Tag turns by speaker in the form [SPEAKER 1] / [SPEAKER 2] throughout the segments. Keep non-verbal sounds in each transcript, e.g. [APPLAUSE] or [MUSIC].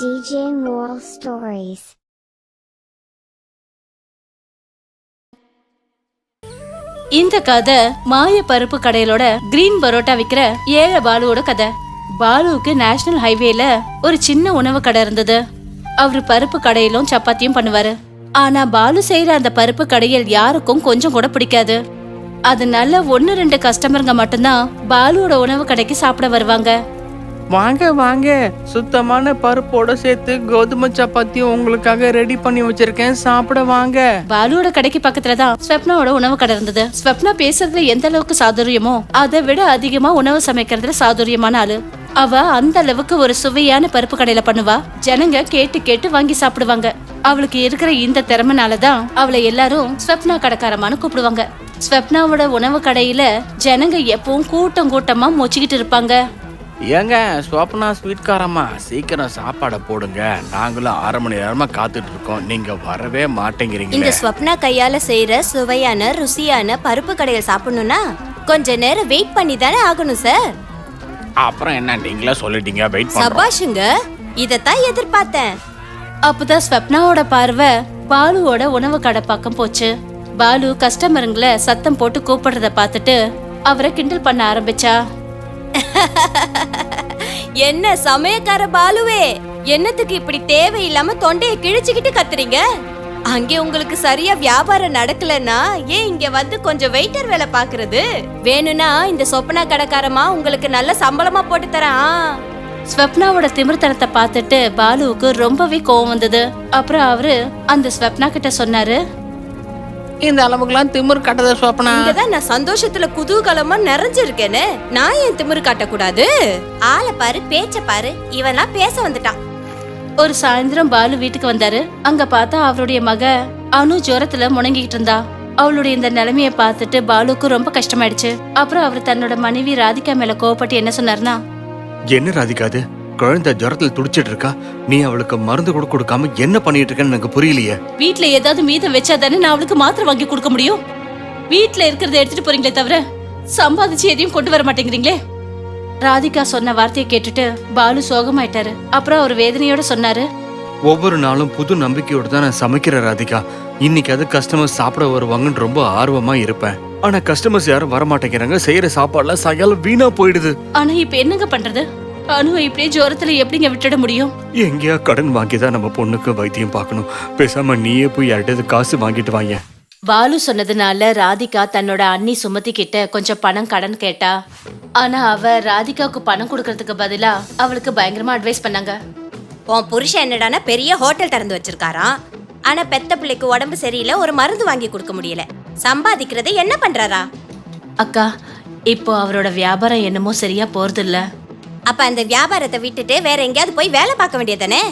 [SPEAKER 1] DJ Moral Stories.
[SPEAKER 2] இந்த கதை மாய பருப்பு கடையிலோட கிரீன் பரோட்டா விக்கிற ஏழை பாலுவோட கதை. பாலுவுக்கு நேஷனல் ஹைவேல ஒரு சின்ன உணவு கடை இருந்தது. அவரு பருப்பு கடையிலும் சப்பாத்தியும் பண்ணுவாரு. ஆனா பாலு செய்யற அந்த பருப்பு கடையில் யாருக்கும் கொஞ்சம் கூட பிடிக்காது. அதனால ஒன்னு ரெண்டு கஸ்டமருங்க மட்டும்தான் பாலுவோட உணவு கடைக்கு சாப்பிட வருவாங்க.
[SPEAKER 3] வாங்க வாங்க. சுத்தமான பருப்போட சேர்த்து கோதுமை சப்பாத்தியும் உங்களுக்காக ரெடி பண்ணி வச்சிருக்கேன். சாப்பிட வாங்க.
[SPEAKER 2] பாலுவோட கடைக்கு பக்கத்துல தான் ஸ்வப்னாவோட உணவு கடை இருந்தது. ஸ்வப்னா பேசுறதுல எந்த அளவுக்கு சாதுரியமோ அதை விட அதிகமா உணவு சமைக்கிறதுல சாதுரியமான ஆளு. அவ அந்த அளவுக்கு ஒரு சுவையான பருப்பு கடையில பண்ணுவா. ஜனங்க கேட்டு கேட்டு வாங்கி சாப்பிடுவாங்க. அவளுக்கு இருக்கிற இந்த திறமைனாலதான் அவளை எல்லாரும் ஸ்வப்னா கடைக்காரமான்னு கூப்பிடுவாங்க. ஸ்வப்னாவோட உணவு கடையில ஜனங்க எப்பவும் கூட்டம் கூட்டமா மொச்சிக்கிட்டு இருப்பாங்க.
[SPEAKER 3] ஏங்க ஸ்வப்னா ஸ்வீட்காரம்மா சீக்கிரம் சாப்பாடை போடுங்க. நாங்களும் அரை மணி நேரமா காத்துட்டு இருக்கோம் நீங்க வரவே
[SPEAKER 4] இந்த
[SPEAKER 3] மாட்டேங்கிறீங்களே
[SPEAKER 4] ஸ்வப்னா கையால செய்யற சுவையான ருசியான பருப்பு கடையில் சாப்பிடணும்னா கொஞ்ச நேரம் வெயிட் பண்ணி தானே ஆகணும் சார்
[SPEAKER 3] அப்புறம் என்ன நீங்களே சொல்லிட்டீங்க வெயிட் பண்றோம்.
[SPEAKER 4] சபாஷுங்க இதத்தான் எதிர்பார்த்தேன்.
[SPEAKER 2] அப்பதான் ஸ்வப்னாவோட பார்வை பாலுவோட உணவு கடை பக்கம் போச்சு. பாலு கஸ்டமருங்களை சத்தம் போட்டு கூப்பிடுறத பார்த்துட்டு அவரை கிண்டல் பண்ண ஆரம்பிச்சா. [LAUGHS]
[SPEAKER 4] என்ன சமயக்கார பாலுவே? என்னத்துக்கு இப்படி தேவையில்லாம தொண்டையை கிழிச்சுக்கிட்டு கத்துறீங்க? அங்கே உங்களுக்கு சரியா வியாபாரம் நடக்கலன்னா ஏன் இங்க வந்து கொஞ்சம் வெயிட்டர் வேலை பாக்குறது வேணும்னா இந்த சொப்னா கடைக்காரமா உங்களுக்கு நல்ல சம்பளமா போட்டு தரேன்.
[SPEAKER 2] ஸ்வப்னாவோட திமிர்த்தனத்தை பார்த்துட்டு பாலுவுக்கு ரொம்பவே கோவம் வந்தது. அப்புறம் அவரு அந்த ஸ்வப்னா கிட்ட சொன்னாரு
[SPEAKER 3] இந்த அளவுக்குலாம் திமிர் கட்டத
[SPEAKER 4] இங்கதான் நான் சந்தோஷத்துல குதூகலமா நிறைஞ்சிருக்கேனே. நான் ஏன் திமிரு காட்டக்கூடாது? ஆளை பாரு பேச்ச பாரு. இவன்லாம் பேச வந்துட்டான்.
[SPEAKER 2] ஒரு சாயந்தரம் பாலு வீட்டுக்கு வந்தாரு. அங்க பார்த்தா அவருடைய மக அனு ஜுரத்துல முணங்கிட்டு இருந்தா. அவளுடைய இந்த நிலைமைய பார்த்துட்டு பாலுக்கு ரொம்ப கஷ்டமாயிடுச்சு. அப்புறம் அவர் தன்னோட மனைவி ராதிகா மேல கோவப்பட்டு என்ன சொன்னாருன்னா?
[SPEAKER 5] என்ன ராதிகா அது? குழந்தை ஜுரத்துல துடிச்சிட்டு இருக்கா நீ அவளுக்கு மருந்து கூட கொடுக்காம என்ன பண்ணிட்டு இருக்கன்னு எனக்கு புரியலையே.
[SPEAKER 2] வீட்ல ஏதாவது மீதம் வச்சா தானே நான் அவளுக்கு மாத்திரை வாங்கி கொடுக்க முடியும்? வீட்ல இருக்கிறத எடுத்துட்டு போறீங்களே தவிர சம்பாதிச்சு எதையும் கொண்டு வர மாட்டேங்கிறீங்களே? ராதிகா சொன்ன வார்த்தையை கேட்டுட்டு பாலு சோகமாயிட்டாரு. அப்புறம் அவர் வேதனையோட சொன்னாரு.
[SPEAKER 5] ஒவ்வொரு நாளும் புது நம்பிக்கையோட தான் நான் சமைக்கிறேன் ராதிகா. இன்னைக்கு அது கஸ்டமர்ஸ் சாப்பிட வருவாங்கன்னு ரொம்ப ஆர்வமா இருப்பேன். ஆனா கஸ்டமர்ஸ் யாரும் வர மாட்டேங்கிறாங்க செய்யற சாப்பாடுலாம் சாயங்காலம் வீணா போயிடுது.
[SPEAKER 2] ஆனா இப்ப என்னங்க பண்றது? அனுவை இப்படியே ஜோரத்துல எப்படிங்க விட்டுட முடியும்?
[SPEAKER 5] எங்கேயா கடன் வாங்கி தான் நம்ம பொண்ணுக்கு வைத்தியம் பார்க்கணும். பேசாம நீயே போய் யார்கிட்ட காசு வாங்கிட்டு வாங்க
[SPEAKER 2] பாலு சொன்னதுனால ராதிகா தன்னோட அண்ணி சுமதி கிட்ட கொஞ்சம் பணம் கடன் கேட்டா. ஆனா அவ ராதிகாவுக்கு பணம் கொடுக்கறதுக்கு பதிலா அவளுக்கு பயங்கரமா அட்வைஸ் பண்ணாங்க.
[SPEAKER 4] உன் புருஷன் என்னடானா பெரிய ஹோட்டல் திறந்து வச்சிருக்காராம். ஆனா பெத்த பிள்ளைக்கு உடம்பு சரியில்லை ஒரு மருந்து வாங்கி கொடுக்க முடியல. சம்பாதிக்கிறதை என்ன பண்றாரா?
[SPEAKER 2] அக்கா இப்போ அவரோட வியாபாரம் என்னமோ சரியா போறது இல்ல
[SPEAKER 4] அப்ப அந்த வியாபாரத்தை விட்டுட்டு வேற எங்கேயாவது போய் வேலை பார்க்க வேண்டியதானே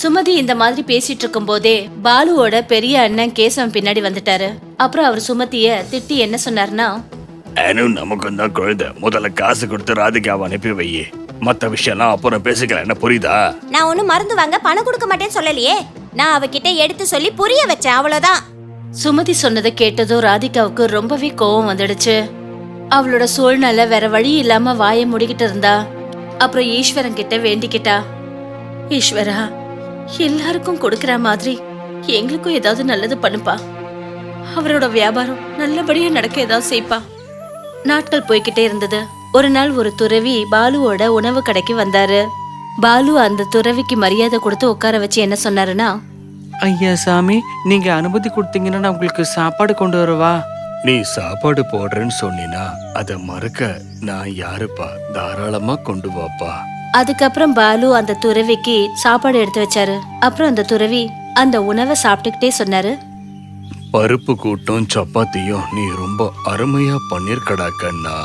[SPEAKER 2] சுமதி இந்த மாதிரி பேசிட்டு இருக்கும் போதே பாலுவோட பெரிய அண்ணன் கேசவன் பின்னாடி வந்துட்டாரு. அப்புறம் அவர் சுமதிய திட்டி என்ன சொன்னாருன்னா
[SPEAKER 5] அனு நமக்கு தான் குழந்தை. முதல்ல காசு கொடுத்து ராதிகாவை அனுப்பி வையே. மத்த விஷயம்லாம் அப்புறம் பேசிக்கலாம். என்ன புரியுதா?
[SPEAKER 4] நான் ஒன்னும் மருந்து வாங்க பணம் கொடுக்க மாட்டேன்னு சொல்லலையே. நான் அவகிட்ட எடுத்து சொல்லி புரிய வச்சேன் அவ்வளவுதான்.
[SPEAKER 2] சுமதி சொன்னதை கேட்டதும் ராதிகாவுக்கு ரொம்பவே கோவம் வந்துடுச்சு. அவளோட சூழ்நிலை வேற வழி இல்லாம வாயை மூடிக்கிட்டு இருந்தா அப்புறம் ஈஸ்வரன் கிட்ட வேண்டிக்கிட்டா? ஈஸ்வரா எல்லாருக்கும் கொடுக்கற மாதிரி எங்களுக்கும் ஏதாவது நல்லது பண்ணுப்பா. அவரோட வியாபாரம் நல்லபடியா நடக்க ஏதாவது செய்ப்பா. நாட்கள் போய்கிட்டே இருந்தது. ஒரு நாள் ஒரு துறவி பாலுவோட உணவு கடைக்கு வந்தாரு. பாலு அந்த துறவிக்கு மரியாதை கொடுத்து உட்கார வச்சு என்ன சொன்னாருன்னா
[SPEAKER 3] ஐயா சாமி நீங்க அனுமதி கொடுத்தீங்கன்னா நான் உங்களுக்கு சாப்பாடு கொண்டு வரவா.
[SPEAKER 5] நீ சாப்பாடு போடுறேன்னு சொன்னினா அத மறுக்க நான் யாருப்பா? தாராளமா கொண்டு வாப்பா.
[SPEAKER 2] அதுக்கப்புறம் பாலு அந்த துறவிக்கு சாப்பாடு எடுத்து வச்சாரு. அப்புறம் அந்த துறவி அந்த உணவை சாப்பிட்டுக்கிட்டே சொன்னாரு.
[SPEAKER 5] பருப்பு கூட்டும் சப்பாத்தியும் நீ ரொம்ப அருமையா பண்ணிருக்கடா கண்ணா.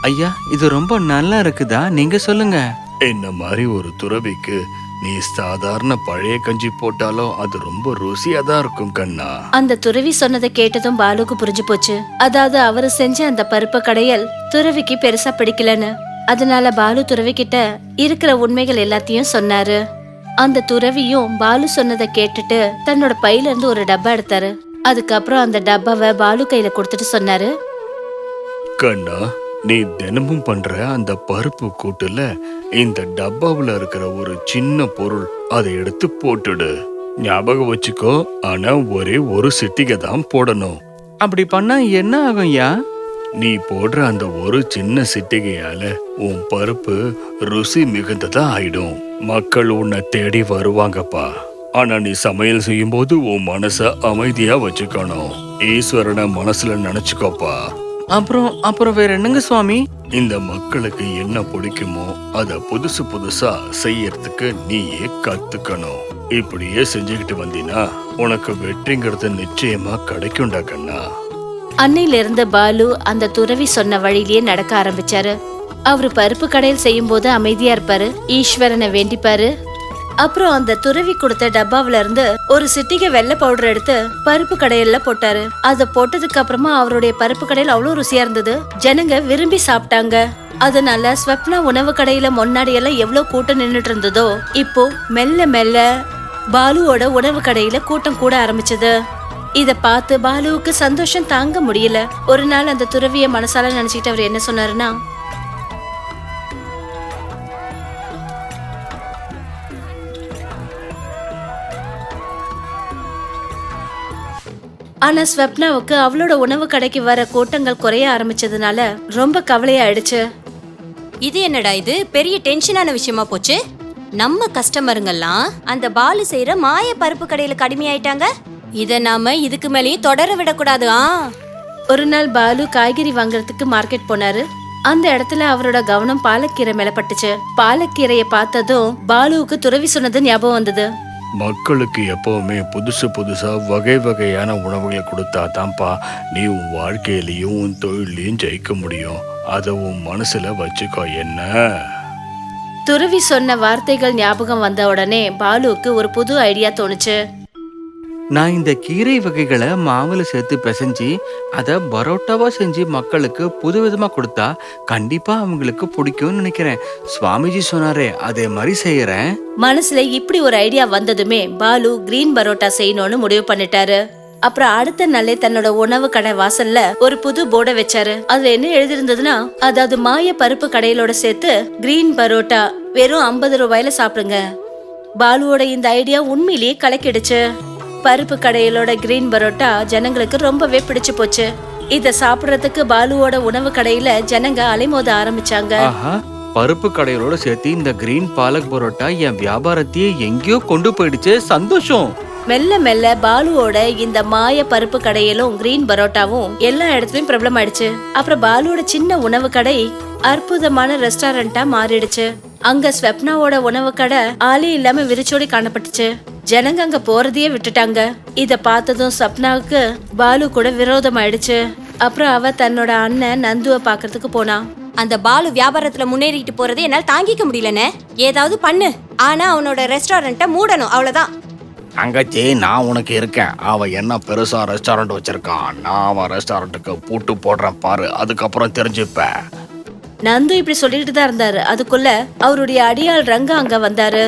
[SPEAKER 3] ஐயா இது ரொம்ப நல்லா இருக்குதா? நீங்க சொல்லுங்க.
[SPEAKER 5] என்ன மாதிரி ஒரு துறவிக்கு நீ சாதாரண பழைய கஞ்சி போட்டாலும் அது ரொம்ப ருசியா தான் இருக்கும் கண்ணா.
[SPEAKER 2] அந்த துறவி சொன்னதை கேட்டதும் பாலுக்கு புரிஞ்சு போச்சு. அதாவது அவரு செஞ்ச அந்த பருப்பு கடையல் துறவிக்கு பெருசா பிடிக்கலன்னு. அதனால பாலு துறவி கிட்ட இருக்கிற உண்மைகள் எல்லாத்தையும் சொன்னாரு. அந்த துறவியும் பாலு சொன்னதை கேட்டுட்டு தன்னோட பையில இருந்து ஒரு டப்பா எடுத்தாரு. அதுக்கப்புறம் அந்த டப்பாவை பாலு கையில கொடுத்துட்டு சொன்னாரு.
[SPEAKER 5] கண்ணா நீ தினமும் பண்ற அந்த பருப்பு கூட்டுல இந்த டப்பாவுல இருக்கிற ஒரு சின்ன பொருள் அதை எடுத்து போட்டுடு. ஞாபகம் வச்சுக்கோ ஆனா ஒரே ஒரு சிட்டிகை தான் போடணும்.
[SPEAKER 3] அப்படி பண்ணா என்ன ஆகும் ஐயா
[SPEAKER 5] நீ போடுற அந்த ஒரு சின்ன சிட்டிகையால உன் பருப்பு ருசி மிகுந்ததா ஆயிடும். மக்கள் உன்னை தேடி வருவாங்கப்பா. ஆனா நீ சமையல் செய்யும்போது உன் மனச அமைதியா வச்சுக்கணும். ஈஸ்வரனை மனசுல நினைச்சுக்கோப்பா.
[SPEAKER 3] அப்புறம் அப்புறம் வேற என்னங்க சுவாமி?
[SPEAKER 5] இந்த மக்களுக்கு என்ன பிடிக்குமோ அத புதுசு புதுசா செய்யறதுக்கு நீயே கத்துக்கணும். இப்படியே செஞ்சுக்கிட்டு வந்தீனா உனக்கு வெற்றிங்கிறது நிச்சயமா கிடைக்கும்டா கண்ணா.
[SPEAKER 2] அன்னையில இருந்து பாலு அந்த துறவி சொன்ன வழியிலேயே நடக்க ஆரம்பிச்சாரு. அவரு பருப்பு கடையில் செய்யும் போது அமைதியா இருப்பாரு. ஈஸ்வரனை வேண்டிப்பாரு. அப்புறம் அந்த துறவி கொடுத்த டப்பாவில இருந்து ஒரு சிட்டிகை வெள்ளை பவுடர் எடுத்து பருப்பு கடையில போட்டாரு. அத போட்டதுக்கு அப்புறமா அவருடைய பருப்பு கடையில் அவ்வளவு ருசியா இருந்தது. ஜனங்க விரும்பி சாப்பிட்டாங்க. அதனால ஸ்வப்னா உணவு கடையில முன்னாடி எல்லாம் எவ்வளவு கூட்டம் நின்றுட்டு இருந்ததோ இப்போ மெல்ல மெல்ல பாலுவோட உணவு கடையில கூட்டம் கூட ஆரம்பிச்சது. இத பார்த்து பாலுவுக்கு சந்தோஷம் தாங்க முடியல. ஒரு நாள் அந்த துறவிய மனசால நினைச்சிட்டு அவர் என்ன சொன்னாருன்னா ஆனா ஸ்வப்னாவுக்கு அவளோட உணவு கடைக்கு வர கூட்டங்கள் குறைய ஆரம்பிச்சதுனால ரொம்ப கவலையாயிடுச்சு.
[SPEAKER 4] இது என்னடா இது? பெரிய டென்ஷனான விஷயமா போச்சு? நம்ம கஸ்டமருங்கெல்லாம் அந்த பாலு செய்யற மாய பருப்பு கடையில கடுமையாயிட்டாங்க. இத நாம இதுக்கு மேலேயும் தொடர விடக்கூடாது ஆ?
[SPEAKER 2] ஒரு நாள் பாலு காய்கறி வாங்குறதுக்கு மார்க்கெட் போனாரு. அந்த இடத்துல அவரோட கவனம் பாலக்கீரை மேல பட்டுச்சு. பாலக்கீரைய பார்த்ததும் பாலுவுக்கு துறவி சொன்னது ஞாபகம் வந்தது.
[SPEAKER 5] மக்களுக்கு எப்போவுமே புதுசு புதுசாக வகை வகையான உணவுகளை கொடுத்தா தான்ப்பா நீ உன் வாழ்க்கையிலையும் உன் தொழிலையும் ஜெயிக்க முடியும். அதை உன் மனசில் வச்சுக்கோ என்ன?
[SPEAKER 2] துறவி சொன்ன வார்த்தைகள் ஞாபகம் வந்த உடனே பாலுவுக்கு ஒரு புது ஐடியா தோணுச்சு.
[SPEAKER 3] நான் இந்த கீரை வகைகளை மாவுல சேர்த்து பிசைஞ்சு அதை பரோட்டாவா செஞ்சு மக்களுக்கு புதுவிதமா கொடுத்தா கண்டிப்பா அவங்களுக்கு பிடிக்கும்னு நினைக்கிறேன். சுவாமிஜி சொன்னாரே அதே மாதிரி செய்யறேன்.
[SPEAKER 2] மனசுல இப்படி ஒரு ஐடியா வந்ததுமே பாலு கிரீன் பரோட்டா செய்யணும்னு முடிவு பண்ணிட்டாரு. அப்புறம் அடுத்த நாளே தன்னோட உணவு கடை வாசல்ல ஒரு புது போர்டை வச்சாரு. அதுல என்ன எழுதிருந்ததுன்னா அதாவது மாய பருப்பு கடையிலோட சேர்த்து கிரீன் பரோட்டா வெறும் ஐம்பது ரூபாயில சாப்பிடுங்க. பாலுவோட இந்த ஐடியா உண்மையிலேயே கலக்கிடுச்சு. பருப்பு கடையிலோட கிரீன் பரோட்டா ஜனங்களுக்கு ரொம்பவே பிடிச்சு போச்சு. இத சாப்பிடுறதுக்கு பாலுவோட உணவு கடையில ஜனங்க அலைமோத ஆரம்பிச்சாங்க.
[SPEAKER 3] பருப்பு கடைகளோட சேர்த்து இந்த கிரீன் பாலக் பரோட்டா என் வியாபாரத்தையே எங்கேயோ கொண்டு போயிடுச்சு சந்தோஷம்.
[SPEAKER 2] மெல்ல மெல்ல பாலுவோட இந்த மாய பருப்பு கடையிலும் கிரீன் பரோட்டாவும் எல்லா இடத்துலயும் பிரபலம் ஆயிடுச்சு. அப்புறம் பாலுவோட சின்ன உணவு கடை அற்புதமான ரெஸ்டாரண்டா மாறிடுச்சு. அங்க ஸ்வப்னாவோட உணவு கடை ஆளே இல்லாம விரிச்சோடி காணப்பட்டுச்சு. ஜனங்க அங்க போறதையே விட்டுட்டாங்க. இத பார்த்ததும் ஸ்வப்னாவுக்கு பாலு கூட விரோதம் ஆயிடுச்சு அப்புறம் அவ தன்னோட அண்ணன் நந்துவ பாக்குறதுக்கு போனா.
[SPEAKER 4] அந்த பாலு வியாபாரத்துல முன்னேறிட்டு போறது என்னால தாங்கிக்க முடியலனே ஏதாவது பண்ணு. ஆனா அவனோட ரெஸ்டாரண்ட்டை மூடணும். அவ்வளவுதான்.
[SPEAKER 5] தங்கச்சி நான் உனக்கு இருக்கேன். அவன் என்ன பெருசா ரெஸ்டாரண்ட் வச்சிருக்கான் நான் அவன் ரெஸ்டாரண்ட்டுக்கு பூட்டு போடுறேன் பாரு. அதுக்கப்புறம் தெரிஞ்சுப்ப
[SPEAKER 2] நந்து இப்படி சொல்லிட்டு தான் இருந்தாரு. அதுக்குள்ள அவருடைய அடியாள் ரங்கா அங்க வந்தாரு.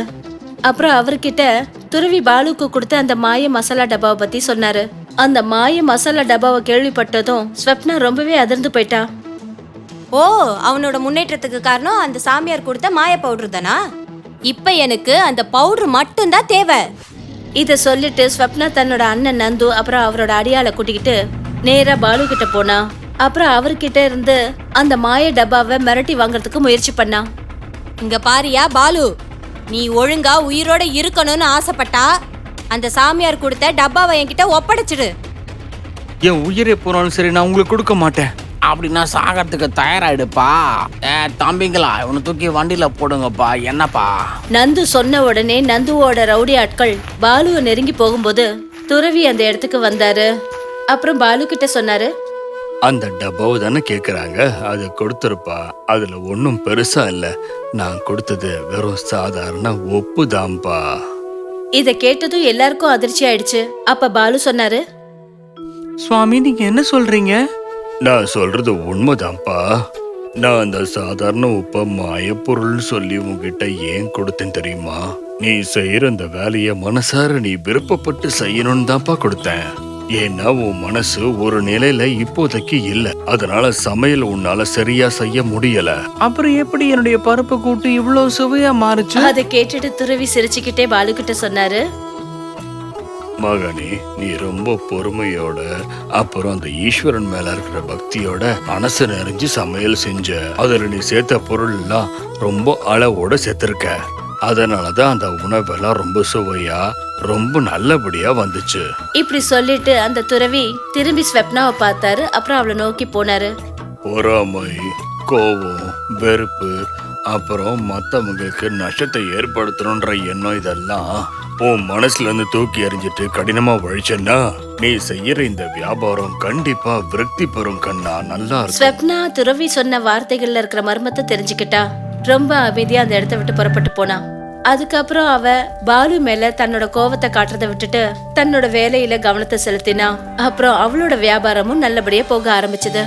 [SPEAKER 2] அப்புறம் அவர்கிட்ட துருவி பாலுக்கு கொடுத்த அந்த மாய மசாலா டப்பாவை பத்தி சொன்னாரு. அந்த மாய மசாலா டப்பாவை கேள்விப்பட்டதும் ஸ்வப்னா ரொம்பவே அதிர்ந்து போயிட்டா.
[SPEAKER 4] ஓ அவனோட முன்னேற்றத்துக்கு காரணம் அந்த சாமியார் கொடுத்த மாய பவுடர் தானா? இப்ப எனக்கு அந்த பவுடர் மட்டும்தான் தேவை.
[SPEAKER 2] இத சொல்லிட்டு ஸ்வப்னா தன்னோட அண்ணன் நந்து அப்புறம் அவரோட அடியாளை கூட்டிக்கிட்டு நேரா பாலு கிட்ட போனா. அப்புறம் அவர்கிட்ட இருந்து அந்த மாய டப்பாவை மிரட்டி வாங்குறதுக்கு முயற்சி பண்ணா.
[SPEAKER 4] இங்க பாரியா பாலு. நீ ஒழுங்கா உயிரோட இருக்கணும்னு ஆசைப்பட்டா அந்த சாமியார் கொடுத்த டப்பாவை என்கிட்ட ஒப்படைச்சிடு.
[SPEAKER 3] என் உயிரே போனாலும் சரி நான் உங்களுக்கு கொடுக்க மாட்டேன்.
[SPEAKER 6] அப்படின்னா சாகறதுக்கு தயாராயிடுப்பா. ஏ தம்பிங்களா இவனை தூக்கி வண்டியில போடுங்கப்பா. என்னப்பா?
[SPEAKER 2] நந்து சொன்ன உடனே நந்துவோட ரவுடி ஆட்கள் பாலுவை நெருங்கி போகும்போது துறவி அந்த இடத்துக்கு வந்தாரு. அப்புறம் பாலு கிட்ட சொன்னாரு
[SPEAKER 5] அந்த டப்பாவை தானே கேக்குறாங்க? அதை கொடுத்துருப்பா. அதுல ஒன்றும் பெருசா இல்ல. நான் கொடுத்தது வெறும் சாதாரண உப்பு தான்ப்பா
[SPEAKER 2] இத கேட்டதும் எல்லாருக்கும் அதிர்ச்சி ஆயிடுச்சு. அப்ப பாலு சொன்னாரு?
[SPEAKER 3] சுவாமி நீங்க என்ன சொல்றீங்க?
[SPEAKER 5] நான் சொல்றது உண்மைதான்ப்பா நான் அந்த சாதாரண உப்ப மாயப்பொருள் சொல்லி உன்கிட்ட ஏன் கொடுத்தேன் தெரியுமா? நீ செய்யற அந்த வேலைய மனசார நீ விருப்பப்பட்டு செய்யணும்னு தான்ப்பா கொடுத்தேன். ஏன்னா உன் மனசு ஒரு நிலையில இப்போதைக்கு இல்ல. அதனால சமையல் உன்னால சரியா செய்ய முடியல.
[SPEAKER 3] அப்புறம் எப்படி என்னுடைய பருப்பு கூட்டு இவ்வளவு சுவையா மாறுச்சு?
[SPEAKER 2] அதை கேட்டுட்டு துருவி சிரிச்சுக்கிட்டே பாலு கிட்ட சொன்னாரு.
[SPEAKER 5] மகனே நீ ரொம்ப பொறுமையோட அப்புறம் அந்த ஈஸ்வரன் மேல இருக்கிற பக்தியோட மனசு நிறைஞ்சு சமையல் செஞ்ச. அதுல நீ சேர்த்த பொருள் எல்லாம் ரொம்ப அளவோட சேர்த்திருக்க. அதனாலதான் அந்த உணவெல்லாம் ரொம்ப சுவையா ரொம்ப நல்லபடியா வந்துச்சு.
[SPEAKER 2] இப்படி சொல்லிட்டு அந்த துறவி திரும்பி ஸ்வப்னாவை பார்த்தாரு அப்புறம் அவளை நோக்கி போனாரு.
[SPEAKER 5] பொறாமை கோபம் வெறுப்பு அப்புறம் மத்தவங்களுக்கு நஷ்டத்தை ஏற்படுத்தணுன்ற எண்ணம் இதெல்லாம் உன் மனசுல இருந்து தூக்கி எறிஞ்சிட்டு கடினமா உழைச்சேன்னா நீ செய்யற இந்த வியாபாரம் கண்டிப்பா விருத்தி பெறும் கண்ணா. நல்லா
[SPEAKER 2] ஸ்வப்னா துறவி சொன்ன வார்த்தைகள்ல இருக்கிற மர்மத்தை தெரிஞ்சுக்கிட்டா. ரொம்ப அமைதியா அந்த இடத்த விட்டு புறப்பட்டு போனா. அதுக்கப்புறம் அவ பாலு மேல தன்னோட கோவத்தை காட்டுறதை விட்டுட்டு தன்னோட வேலையில கவனத்தை செலுத்தினா. அப்புறம் அவளோட வியாபாரமும் நல்லபடியா போக ஆரம்பிச்சது.